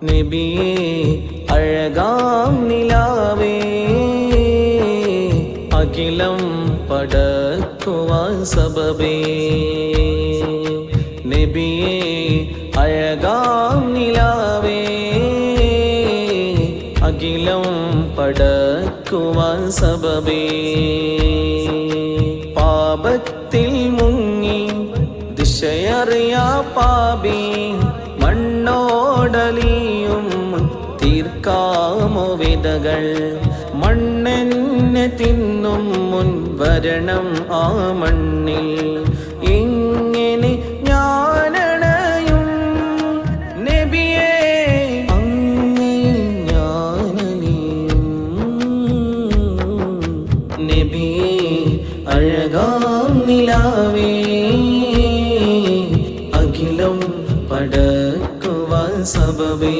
நெபியே அழகாம் நிலாவே. அகிலம் படக்குவாய் சபபே. நெபியே அழகாம் நிலாவே. அகிலம் படக்குவாய் சபபே. பாபத்தில் முங்கி திசையறியா பாபி. മണ്ണോടലിയും തീർക്കാമോ വിതകൾ മണ്ണെന്നെ തിന്നും മുൻ വരണം ആ മണ്ണിൽ. ഇങ്ങനെ ഞാനണയും നബിയേ അങ്ങയിൽ ഞാനലിയും നബിയെ അഴകാം നിലാവേ അഖിലം പടക്കുവാൻ சபவே.